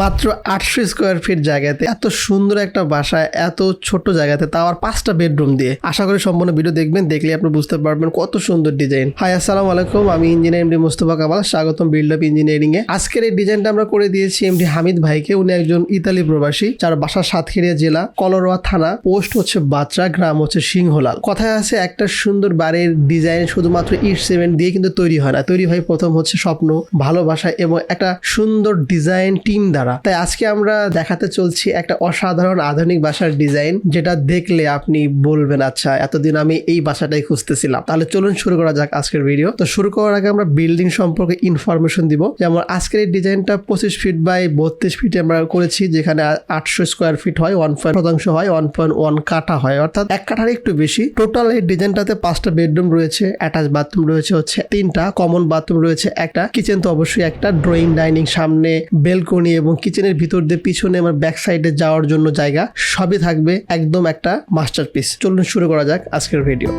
মাত্র আটশো square fit জায়গাতে, এত সুন্দর একটা বাসায়, এত ছোট জায়গাতে, তাও আর পাঁচটা বেডরুম দিয়ে। আশা করি সম্পূর্ণ ভিডিও দেখবেন দেখলে আপনি বুঝতে পারবেন কত সুন্দর ডিজাইন হাই আসসালামু আলাইকুম, আমি ইঞ্জিনিয়ার এমডি মুস্তফা কামাল, স্বাগতম বিল্ড আপ ইঞ্জিনিয়ারিং এ। আজকের এই ডিজাইনটা আমরা করে দিয়েছি এমডি হামিদ ভাইকে, উনি একজন ইতালি প্রবাসী, যার বাসা সাতক্ষীরা জেলা, কলরোয়া থানা পোস্ট হচ্ছে বাচ্চা গ্রাম হচ্ছে সিংহলাল। কথায় আছে, একটা সুন্দর বাড়ির ডিজাইন শুধুমাত্র ইট সিমেন্ট দিয়ে কিন্তু তৈরি হয় না। তৈরি হয়, প্রথম হচ্ছে স্বপ্ন, ভালোবাসা এবং একটা সুন্দর ডিজাইন টিম দ্বারা। তাই আজকে আমরা দেখাতে চলছি একটা অসাধারণ আধুনিক বাসার ডিজাইন, যেটা দেখলে আপনি বলবেন আচ্ছা এতদিন আমি এই বাসাটাই খুঁজতেছিলাম। তাহলে চলুন শুরু করা যাক আজকের ভিডিও। তো শুরু করার আগে আমরা বিল্ডিং সম্পর্কে ইনফরমেশন দিব। যেমন আজকের এই ডিজাইনটা পঁচিশ ফিট বাই বত্রিশ ফিটে আমরা করেছি, যেখানে আটশো স্কোয়ার ফিট হয় ওয়ান পয়েন্ট শতাংশ হয় ওয়ান পয়েন্ট ওয়ান কাঠা হয়। অর্থাৎ এক কাঠার একটু বেশি। টোটাল এই ডিজাইনটাতে পাঁচটা বেডরুম রয়েছে অ্যাটাচ বাথরুম রয়েছে হচ্ছে তিনটা কমন বাথরুম রয়েছে একটা কিচেন তো অবশ্যই একটা ড্রয়িং ডাইনিং সামনে বেলকনি এবং কিচেনের ভিতর দিয়ে পিছনে আমার ব্যাক সাইডে যাওয়ার জন্য জায়গা সবই থাকবে একদম একটা মাস্টার পিস চলুন শুরু করা যাক আজকের ভিডিও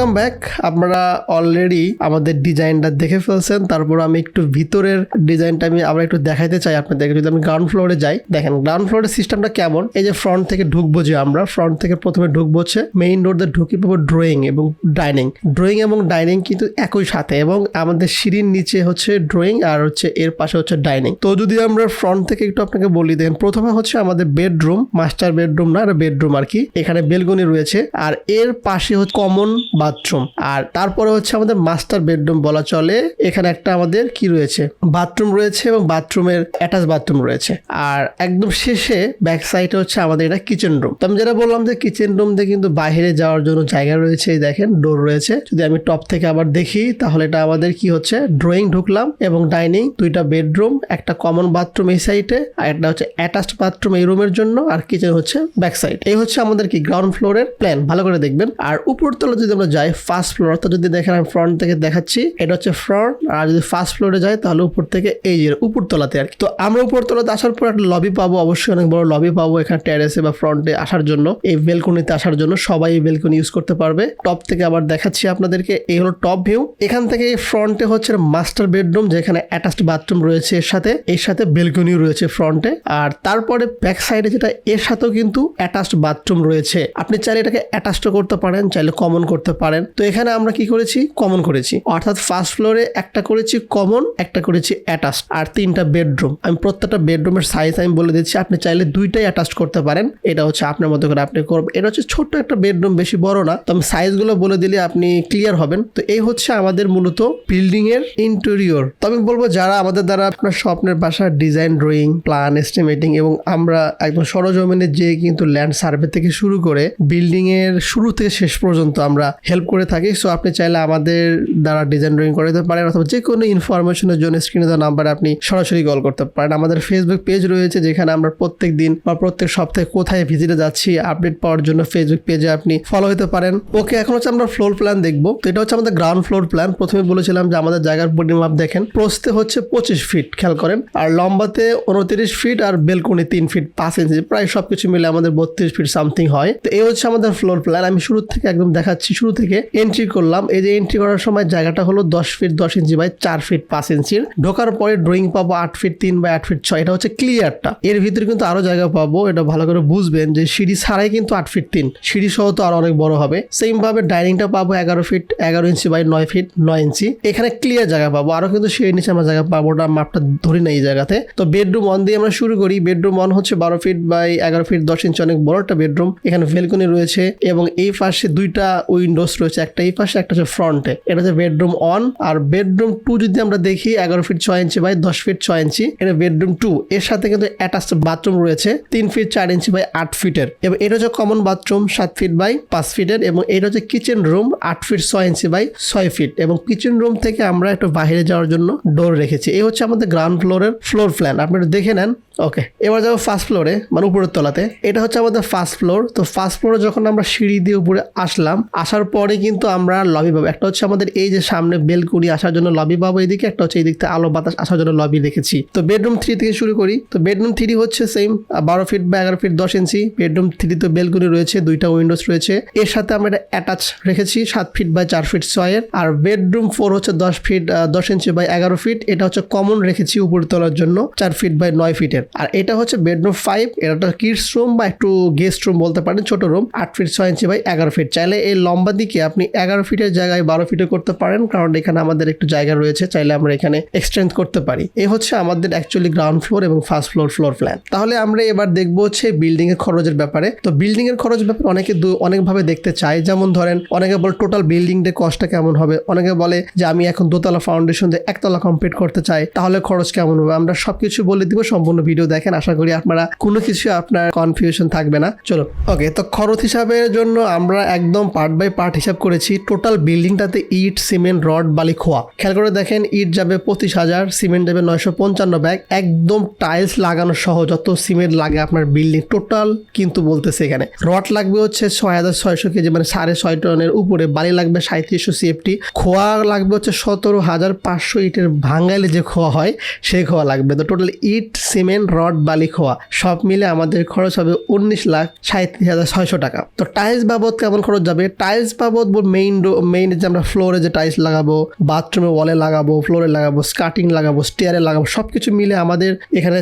ওয়েলকাম ব্যাক আপনারা অলরেডি আমাদের ডিজাইনটা দেখে ফেলছেন। তারপর আমি একটু ভিতরের ডিজাইনটা আমি আবার একটু দেখাইতে চাই আপনাদেরকে। যদি আমি গ্রাউন্ড ফ্লোরে যাই, দেখেন গ্রাউন্ড ফ্লোরের সিস্টেমটা কেমন? এই যে ফ্রন্ট থেকে ঢুকবো যে আমরা ফ্রন্ট থেকে প্রথমে ঢুকবো হচ্ছে মেইন রোড দিয়ে ঢুকি পাবো ড্রয়িং এবং ডাইনিং ড্রয়িং এবং ডাইনিং কিন্তু একই সাথে এবং আমাদের সিঁড়ির নিচে হচ্ছে ড্রয়িং আর হচ্ছে এর পাশে হচ্ছে ডাইনিং তো যদি আমরা ফ্রন্ট থেকে একটু আপনাকে বলি, দেখেন প্রথমে হচ্ছে আমাদের বেডরুম মাস্টার বেডরুম না বেডরুম আর কি। এখানে বেলকনি রয়েছে। আর এর পাশে হচ্ছে কমন বাথরুম। আর তারপরে হচ্ছে আমাদের মাস্টার বেডরুম বলা চলে। এখানে একটা আমাদের কি রয়েছে? বাথরুম রয়েছে এবং বাথরুমের অ্যাটাচ বাথরুম রয়েছে। আর একদম শেষে ব্যাক সাইডে হচ্ছে আমাদের এটা কিচেন রুম তো আমি যেটা বললাম যে কিচেন রুম দিয়ে কিন্তু বাইরে যাওয়ার জন্য জায়গা রয়েছে দেখেন ডোর রয়েছে। যদি আমি টপ থেকে আবার দেখি, তাহলে এটা আমাদের কি হচ্ছে? ড্রয়িং ঢুকলাম এবং ডাইনিং দুইটা বেডরুম একটা কমন বাথরুম এই সাইডে আর একটা হচ্ছে অ্যাটাচড বাথরুম এই রুমের জন্য, আর কিচেন হচ্ছে ব্যাক সাইড এই হচ্ছে আমাদের কি গ্রাউন্ড ফ্লোরের প্ল্যান ভালো করে দেখবেন। আর উপরতলা যদি আমরা যাই ফার্স্ট ফ্লোর তো যদি দেখেন আমি ফ্রন্ট থেকে দেখাচ্ছি, এটা হচ্ছে ফ্রন্ট আর যদি ফার্স্ট ফ্লোরে যাই তাহলে উপর থেকে এই যে উপরতলাতে আর কি। তো আমরা উপরতলাতে আসার পর একটা লবি পাবো, অবশ্যই অনেক বড় লবি পাবো এখানে টেরেসে বা ফ্রন্টে আসার জন্য। এই বেলকনিতে আসার জন্য সবাই এই বেলকনি ইউজ করতে পারবে। টপ থেকে আবার দেখাচ্ছি আপনাদেরকে, এই হলো টপ ভিউ এখান থেকে ফ্রন্টে হচ্ছে মাস্টার বেডরুম যেখানে অ্যাটাচড বাথরুম রয়েছে এর সাথে এর সাথে বেলকনিও রয়েছে ফ্রন্টে আর তারপরে ব্যাক সাইডে যেটা, এর সাথেও কিন্তু অ্যাটাচড বাথরুম রয়েছে। আপনি চাইলে এটাকে অ্যাটাচড করতে পারেন, চাইলে কমন করতে পারেন। তো এখানে আমরা কি করেছি? কমন করেছি। অর্থাৎ ফার্স্ট ফ্লোরে একটা করেছি কমন একটা করেছি অ্যাটাচড আর তিনটা বেডরুম আমি প্রত্যেকটা বেডরুমের সাইজ আমি বলে দিচ্ছি, আপনি চাইলে দুইটাই অ্যাটাচ করতে পারেন। এটা হচ্ছে আপনার মতো করে আপনি করবেন। এটা হচ্ছে ছোট্ট একটা বেডরুম বেশি বড় না। তো আমি সাইজগুলো বলে দিলে আপনি ক্লিয়ার হবেন। তো এই হচ্ছে আমাদের মূলত বিল্ডিং এর ইন্টেরিয়র তো আমি বলব, যারা আমাদের দ্বারা আপনার স্বপ্নের বাসার ডিজাইন ড্রয়িং প্ল্যান এস্টিমেটিং এবং আমরা একদম সরজমিনে যে কিন্তু ল্যান্ড সার্ভে থেকে শুরু করে বিল্ডিং এর শুরু থেকে শেষ পর্যন্ত আমরা হেল্প করে থাকি। সো আপনি চাইলে আমাদের দ্বারা ডিজাইন ড্রয়িং করে দিতে পারেন অথবা যে কোনো ইনফরমেশনের জন্য স্ক্রিনে দেওয়া নাম্বারে আপনি সরাসরি কল করতে পারেন। আমাদের ফেসবুক পেজ রয়েছে, যেখানে আমরা প্রত্যেক দিন বা প্রত্যেক সপ্তাহে কোথায় ভিজিটে যাচ্ছি আপডেট পাওয়ার জন্য ফেসবুক পেজে আপনি ফলো হতে পারেন। ওকে এখন হচ্ছে আমরা ফ্লোর প্ল্যান দেখব। তো এটা হচ্ছে আমাদের গ্রাউন্ড ফ্লোর প্ল্যান প্রথমে বলেছিলাম যে আমাদের জায়গার পরিমাপ দেখেন। প্রস্তে হচ্ছে পঁচিশ ফিট খেয়াল করেন। আর লম্বাতে উনত্রিশ ফিট আর বেলকনি তিন ফিট পাঁচ ইঞ্চি প্রায় সবকিছু মিলে আমাদের বত্রিশ ফিট সামথিং হয়। তো এই হচ্ছে আমাদের ফ্লোর প্ল্যান আমি শুরু থেকে একদম দেখাচ্ছি। শুরু থেকে এন্ট্রি করলাম। এই যে এন্ট্রি করার সময় জায়গাটা হলো দশ ফিট দশ ইঞ্চি বাই চার ফিট পাঁচ ইঞ্চির। ঢোকার পরে ড্রয়িং পাবো আট ফিট তিন বাই আট ফিট ছয়। এটা হচ্ছে ক্লিয়ারটা এর ভিতরে কিন্তু আরও জায়গা পাবো। এটা ভালো করে বুঝবেন যে সিঁড়ি ছাড়াই কিন্তু আট ফিট তিন। সিঁড়ি সহ তো আরও অনেক বড় হবে। সেম ভাবে ডাইনিংটা পাবো এগারো ফিট এগারো ইঞ্চি বাই নয় ফিট নয় ইঞ্চি। এখানে ক্লিয়ার জায়গা পাবো। আরও কিন্তু সিঁড়ির নিচে আমরা জায়গা পাবো ওটা মাপটা ধরি না এই জায়গাতে। তো বেডরুম ওয়ান দিয়ে আমরা শুরু করি। বেডরুম ওয়ান হচ্ছে বারো ফিট বাই এগারো ফিট দশ ইঞ্চি অনেক বড় একটা বেডরুম এখানে ভেলকনি রয়েছে এবং এই পাশে দুইটা উইন্ডোজ রয়েছে একটা এই পাশে, একটা হচ্ছে ফ্রন্টে এটা হচ্ছে বেডরুম অন আর বেডরুম টু যদি আমরা দেখি, এগারো ফিট ছয় ইঞ্চি বাই দশ ফিট ছয় ইঞ্চি এটা বেডরুম টু এর সাথে কিন্তু অ্যাটাচ বাথরুম রয়েছে তিন ফিট চার ইঞ্চি বাই আট ফিটের এবং এটা হচ্ছে কমন বাথরুম সাত ফিট বাই পাঁচ ফিটের এবং এটা হচ্ছে কিচেন রুম আট ফিট ছয় ইঞ্চি বাই ছয় ফিট এবং কিচেন রুম থেকে আমরা একটু বাইরে যাওয়ার জন্য ডোর রেখেছি। এই হচ্ছে আমাদের গ্রাউন্ড ফ্লোরের ফ্লোর প্ল্যান আপনি দেখে নেন ওকে এবার যাব ফার্স্ট ফ্লোরে মানে উপরের তলাতে, এটা হচ্ছে আমাদের ফার্স্ট ফ্লোর তো ফার্স্ট ফ্লোরে যখন আমরা সিঁড়ি দিয়ে উপরে আসলাম, আসার পরে কিন্তু আমরা লবি পাবো। একটা হচ্ছে আমাদের এই যে সামনে বেলকুনি আসার জন্য লবি পাবো এদিকে, একটা হচ্ছে এই দিক থেকে আলো বাতাস আসার জন্য লবি রেখেছি। তো বেডরুম থ্রি থেকে শুরু করি, তো বেডরুম থ্রি হচ্ছে সেম বারো ফিট বা এগারো ফিট দশ ইঞ্চি বেডরুম থ্রি তো বেলকুনি রয়েছে, দুইটা উইন্ডোজ রয়েছে। এর সাথে আমরা এটা অ্যাটাচ রেখেছি, সাত ফিট বাই চার ফিট ছয়ের আর বেডরুম ফোর হচ্ছে দশ ফিট দশ ইঞ্চি বাই এগারো ফিট এটা হচ্ছে কমন রেখেছি উপরে তোলার জন্য, চার ফিট বাই নয় ফিটের আর এটা হচ্ছে বেডরুম ফাইভ এটা কিডস রুম বা একটু গেস্ট রুম বলতে পারেন, ছোট রুম আট ফিট ছয় ইঞ্চি বাই এগারো ফিট চাইলে এই লম্বা দিকে আপনি এগারো ফিটের জায়গায় বারো ফিটে করতে পারেন, কারণ এখানে আমাদের একটু জায়গা রয়েছে, চাইলে আমরা এখানে এক্সটেন্ড করতে পারি। এই হচ্ছে আমাদের অ্যাকচুয়ালি গ্রাউন্ড ফ্লোর এবং ফার্স্ট ফ্লোর ফ্লোর প্ল্যান তাহলে আমরা এবার দেখব হচ্ছে বিল্ডিং এর খরচের ব্যাপারে। তো বিল্ডিং এর খরচ ব্যাপারে অনেকে অনেকভাবে দেখতে চায়। যেমন ধরেন, অনেকে বলে টোটাল বিল্ডিং এর কস্টটা কেমন হবে? অনেকে বলে যে আমি এখন দোতলা ফাউন্ডেশন দিয়ে একতলা কমপ্লিট করতে চাই, তাহলে খরচ কেমন হবে? আমরা সবকিছু বলে দিব, সম্পূর্ণ ভিডিও দেখেন, আশা করি আপনারা কোনো কিছু আপনার কনফিউশন থাকবে না। চলো ওকে তো খরচ হিসাবের জন্য আমরা একদম পার্ট বাই পার্ট হিসাব করেছি। টোটাল বিল্ডিংটাতে ইট সিমেন্ট রড বালি, খোয়া। খেয়াল করে দেখেন, ইট যাবে পঁচিশ হাজার সিমেন্ট যাবে নয়শো পঞ্চান্ন ব্যাগ। একদম টাইলস লাগানো সহ যত সিমেন্ট লাগে আপনার বিল্ডিং টোটাল কিন্তু বলতেছে এখানে। রড লাগবে হচ্ছে ছয় হাজার ছয়শো কেজি মানে সাড়ে ছয় টনের উপরে। বালি লাগবে সাঁত্রিশশো সিএফটি খোয়া লাগবে হচ্ছে সতেরো হাজার পাঁচশো ইটের ভাঙ্গাইলে যে খোয়া হয়, সেই খোয়া লাগবে। তো টোটাল ইট সিমেন্ট রড, বালি, খোয়া, সব মিলে আমাদের খরচ হবে উনিশ লাখ সাঁত্রিশ হাজার ছয়শো টাকা। তো টাইলস বাবদ কেমন খরচ যাবে? টাইলস বাবদ মেইন মেইন যে আমরা ফ্লোরে যে টাইলস লাগাবো বাথরুমে ওয়ালে লাগাবো ফ্লোরে লাগাবো স্কার্টিং লাগাবো স্টেয়ারে লাগাবো সব কিছু মিলে আমাদের এখানে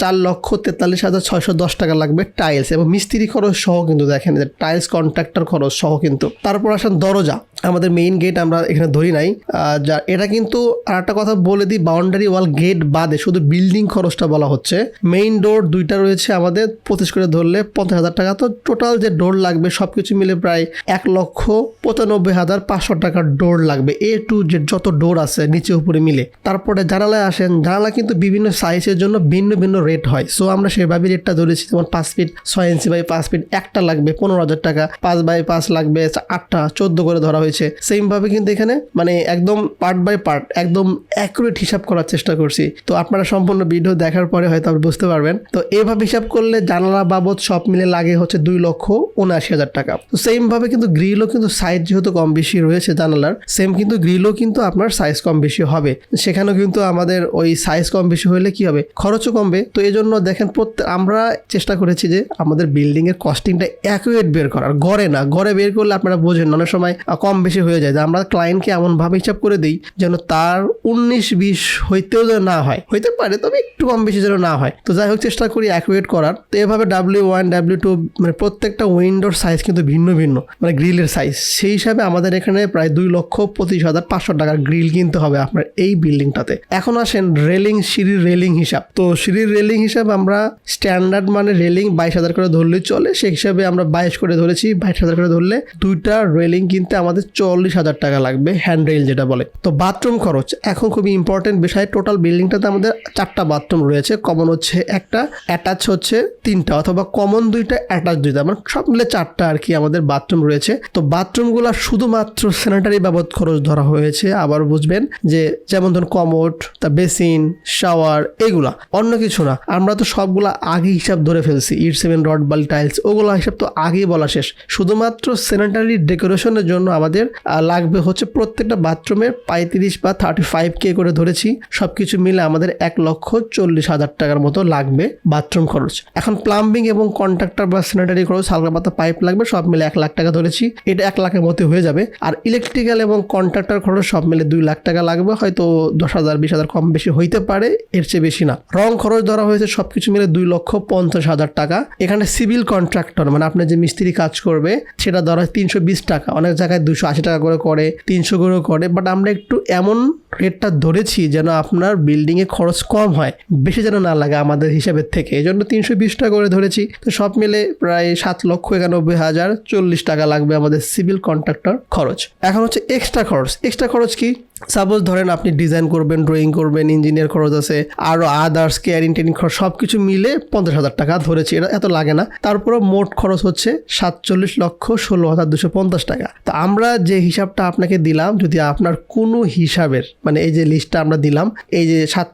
চার লক্ষ তেতাল্লিশ হাজার ছয়শো দশ টাকা লাগবে টাইলস এবং মিস্ত্রি খরচ সহ কিন্তু দেখেন, যে টাইলস কন্ট্রাক্টর খরচ সহ কিন্তু। তারপর আসেন দরজা। আমাদের মেইন গেট আমরা এখানে ধরি নাই। যা, এটা কিন্তু আর একটা কথা বলে দিই বাউন্ডারি ওয়াল গেট বাদে শুধু বিল্ডিং খরচটা বলা হচ্ছে। মেইন ডোর দুইটা রয়েছে আমাদের, পঁচিশ করে ধরলে পঞ্চাশ হাজার টাকা। তো টোটাল যে ডোর লাগবে সব কিছু মিলে প্রায় এক লক্ষ পঁচানব্বই হাজার পাঁচশো টাকার ডোর লাগবে। এ টু যে যত ডোর আছে, নিচে উপরে মিলে। তারপরে জানালায় আসেন, জানালা কিন্তু বিভিন্ন সাইজের জন্য ভিন্ন ভিন্ন রেট হয়। সো আমরা সেভাবে রেটটা ধরেছি, যেমন পাঁচ ফিট ছয় ইঞ্চি বাই পাঁচ ফিট একটা লাগবে পনেরো হাজার টাকা। পাঁচ বাই পাঁচ লাগবে আটটা, চোদ্দ করে ধরা হয়েছে। সেম ভাবে কিন্তু এখানে মানে একদম পার্ট বাই পার্ট একদম অ্যাকুরেট হিসাব করার চেষ্টা করছি। তো আপনারা সম্পূর্ণ ভিডিও দেখার পরে হয়তো আপনি বুঝতে পারবেন। তো এভাবে হিসাব করলে জানালা বাবদ সব মিলে লাগে হচ্ছে দুই লক্ষ উনআশি হাজার টাকা। তো সেম ভাবে কিন্তু গ্রিলও কিন্তু সাইজ যেহেতু কম বেশি রয়েছে জানালার সেম কিন্তু গ্রিলও কিন্তু আপনার সাইজ কম বেশি হবে। সেখানেও কিন্তু আমাদের ওই সাইজ কম বেশি হলে কি হবে? খরচও কমবে। তো এই জন্য দেখেন প্রত্যেক আমরা চেষ্টা করেছি যে আমাদের বিল্ডিং এর কস্টিংটা অ্যাকুরেট বের করার। গড়ে না, গড়ে বের করলে আপনারা বোঝেন অনেক সময় কম বেশি হয়ে যায়, যে আমরা ক্লায়েন্টকে এমনভাবে হিসাব করে দিই যেন তার উনিশ, বিশ হইতেও যেন না হয়। হইতে পারে, তবে একটু কম বেশি যেন না হয়। তো যাই হোক, চেষ্টা করি অ্যাকুরেট করার। তো এভাবে ডাব্লিউ ওয়ান ডাব্লিউ টু মানে প্রত্যেকটা উইন্ডোর সাইজ কিন্তু ভিন্ন ভিন্ন মানে গ্রিলের সাইজ সেই হিসাবে আমাদের এখানে প্রায় দুই লক্ষ পঁচিশ হাজার পাঁচশো টাকার গ্রিল কিনতে হবে আপনার এই বিল্ডিংটাতে এখন আসেন রেলিং সিঁড়ির রেলিং হিসাব। তো সিঁড়ির রেলিং হিসাব আমরা স্ট্যান্ডার্ড মানে রেলিং বাইশ হাজার করে ধরলেই চলে। সেই হিসাবে আমরা বাইশ করে ধরেছি, বাইশ হাজার করে ধরলে দুইটা রেলিং কিনতে আমাদের চল্লিশ হাজার টাকা লাগবে হ্যান্ড রেল যেটা বলে। তো বাথরুম খরচ, এখন খুবই ইম্পর্টেন্ট বিষয় টোটাল বিল্ডিংটাতে আমাদের চারটা বাথরুম রয়েছে। কমন হচ্ছে একটা অ্যাটাচ হচ্ছে তিনটা, অথবা কমন দুইটা অ্যাটাচ দুইটা। মানে সব মিলে চারটা আর কি আমাদের বাথরুম রয়েছে। তো বাথরুমগুলো শুধুমাত্র স্যানিটারি বাবদ খরচ ধরা হয়েছে। আবার বুঝবেন যে, যেমন ধরুন কমোড তা বেসিন শাওয়ার এগুলা, অন্য কিছু না। আমরা তো সবগুলা আগে হিসাব ধরে ফেলছি। ইট সেভেন রড, বাল টাইলস ওগুলো হিসাব তো আগেই বলা শেষ। শুধুমাত্র স্যানিটারি ডেকোরেশনের জন্য আমাদের আহ, লাগবে হচ্ছে প্রত্যেকটা বাথরুমে পঁয়ত্রিশ বা থার্টি ফাইভ কে করে ধরেছি। সব কিছু মিলে আমাদের এক লক্ষ চল্লিশ হাজার টাকার মতো লাগবে বাথরুম খরচ। এখন প্লাম্বিং এবং কন্ট্রাক্টর বা স্যানিটারি খরচ হালকা পাতা পাইপ লাগবে সব মিলে এক লাখ টাকা ধরেছি। এটা এক লাখের মতো হয়ে যাবে। আর ইলেকট্রিক্যাল এবং কন্ট্রাক্টর খরচ সব মিলে দুই লাখ টাকা লাগবে। হয়তো দশ হাজার বিশ হাজার কম বেশি হইতে পারে এর চেয়ে বেশি না। রং খরচ ধরা হয়েছে সব কিছু মিলে দুই লক্ষ পঞ্চাশ হাজার টাকা। এখানে সিভিল কন্ট্রাক্টর মানে আপনার যে মিস্ত্রি কাজ করবে সেটা ধরা তিনশো বিশ টাকা। অনেক জায়গায় দুশো আশি টাকা করে করে, তিনশো করেও করে বাট আমরা একটু এমন রেটটা ধরেছি যেন আপনার বিল্ডিংয়ে খরচ কম হয়, বেশি যেন না লাগে আমাদের হিসাবের থেকে। এই জন্য তিনশো বিশ টাকা করে ধরেছি। তো সব মিলে প্রায় সাত লক্ষ একানব্বই হাজার চল্লিশ টাকা লাগবে আমাদের সিভিল কন্ট্রাক্টর খরচ। এখন হচ্ছে এক্সট্রা খরচ। এক্সট্রা খরচ কি? সাপোজ ধরেন আপনি ডিজাইন করবেন ড্রয়িং করবেন ইঞ্জিনিয়ার খরচ আছে আরও আদার্স কেয়ারিং টেনিং খরচ সব কিছু মিলে পঞ্চাশ হাজার টাকা ধরেছি, এটা এত লাগে না। তারপরে মোট খরচ হচ্ছে সাতচল্লিশ লক্ষ ষোলো হাজার দুশো পঞ্চাশ টাকা। তো আমরা যে হিসাবটা আপনাকে দিলাম, যদি আপনার কোনো হিসাবের মানে এই যে লিস্টটা আমরা দিলাম, এই যে সাত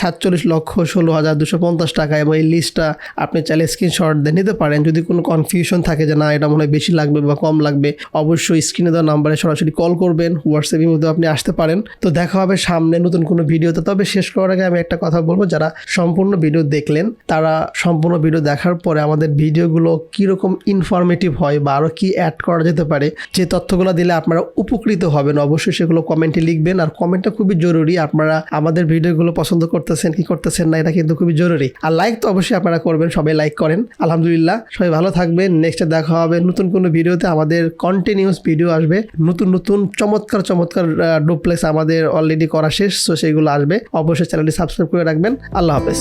সাতচল্লিশ লক্ষ ষোলো হাজার দুশো পঞ্চাশ টাকা এবং এই লিস্টটা আপনি চাইলে স্ক্রিনশট দিয়ে নিতে পারেন। যদি কোনো কনফিউশন থাকে যে না, এটা মনে হয় বেশি লাগবে বা কম লাগবে, অবশ্যই স্ক্রিনে দেওয়া নাম্বারে সরাসরি কল করবেন হোয়াটসঅ্যাপের মধ্যে আপনি আসতে পারেন। তো দেখা হবে সামনে নতুন কোনো ভিডিওতে। তবে শেষ করার আগে আমি একটা কথা বলব, যারা সম্পূর্ণ ভিডিও দেখলেন, তারা সম্পূর্ণ ভিডিও দেখার পরে আমাদের ভিডিওগুলো কীরকম ইনফরমেটিভ হয় বা আরও কী অ্যাড করা যেতে পারে, যে তথ্যগুলো দিলে আপনারা উপকৃত হবেন, অবশ্যই সেগুলো কমেন্টে লিখবেন। আর কমেন্টটা খুবই জরুরি, আপনারা আমাদের ভিডিওগুলো পছন্দ করতেছেন, কি করতেছেন না, এটা কিন্তু খুবই জরুরি। আর লাইক তো অবশ্যই আপনারা করবেন, সবাই লাইক করেন। আলহামদুলিল্লাহ, সবাই ভালো থাকবেন। নেক্সটে দেখা হবে নতুন কোনো ভিডিওতে, আমাদের কন্টিনিউস ভিডিও আসবে। নতুন নতুন, চমৎকার চমৎকার ডুপ্লেক্স আমাদের অলরেডি করা শেষ, তো সেগুলো আসবে। অবশ্যই চ্যানেলটি সাবস্ক্রাইব করে রাখবেন। আল্লাহ হাফেজ।